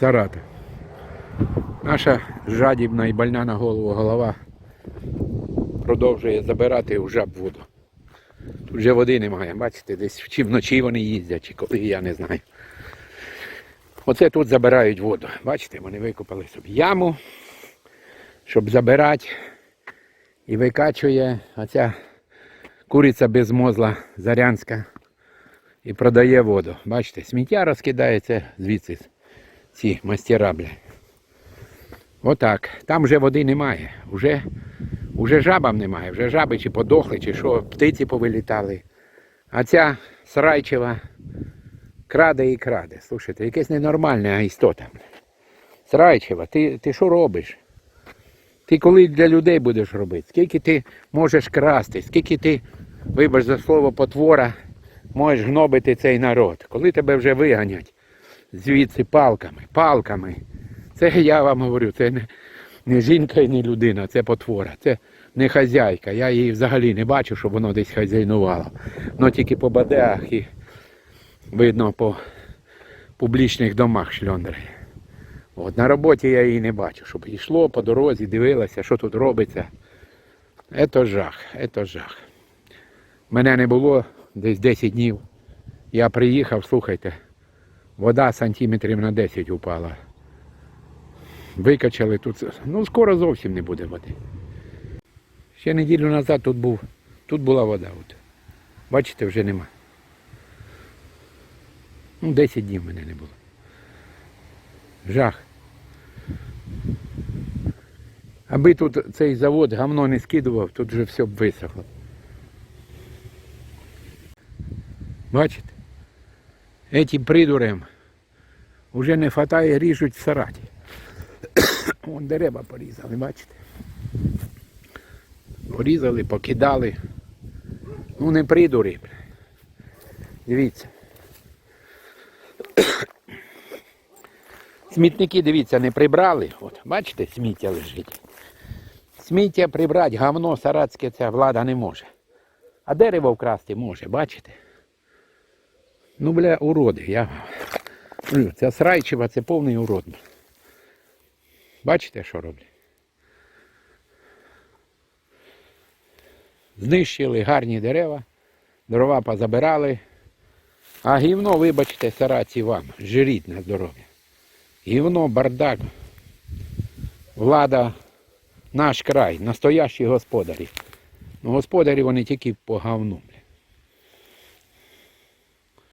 Саратов. Наша жадібна і больна на голову голова продовжує забирати у жаб воду. Тут вже води немає, бачите, десь чи вночі вони їздять, чи коли, я не знаю. Оце тут забирають воду. Бачите, вони викопали собі яму, щоб забирати. І викачує оця куриця безмозла зарянська і продає воду. Бачите, сміття розкидається звідси ці мастера, бля. Отак. Там вже води немає. Уже, уже жабам немає. Вже жаби чи подохли, чи що, птиці повилітали. А ця срайчева краде і краде. Слушайте, якась ненормальна істота. Срайчева, ти, ти що робиш? Ти коли для людей будеш робити? Скільки ти можеш красти, скільки ти, вибач за слово, потвора, можеш гнобити цей народ, коли тебе вже виганять звідси палками, палками. Це я вам говорю, це не, не жінка і не людина, це потвора, це не хазяйка. Я її взагалі не бачу, щоб воно десь хазяйнувало. Воно тільки по бадеах і видно по публічних домах шльондри. От, на роботі я її не бачу, щоб йшло по дорозі, дивилася, що тут робиться. Це жах, це жах. Мене не було десь 10 днів. Я приїхав, слухайте, вода сантиметрів на 10 упала. Викачали тут. Ну, скоро зовсім не буде води. Ще неділю назад тут був, тут була вода. От. Бачите, вже нема. Ну, 10 днів мене не було. Жах. Аби тут цей завод гамно не скидував, тут вже все б висохло. Бачите? Этим придурям вже не хватає, ріжуть в сараті. Вон дерева порізали, бачите? Порізали, покидали. Ну не придури. Дивіться. Смітники, дивіться, не прибрали. От, бачите, сміття лежить. Сміття прибрати, говно саратське ця влада не може. А дерево вкрасти може, бачите? Ну, бля, уроди. Я... Ця срайчева, це повний урод. Бачите, що роблять? Знищили гарні дерева, дрова позабирали. А гівно, вибачте, сараці вам, жиріть на здоров'я. Гівно, бардак. Влада, наш край, настоящі господарі. Ну, господарі вони тільки по говну.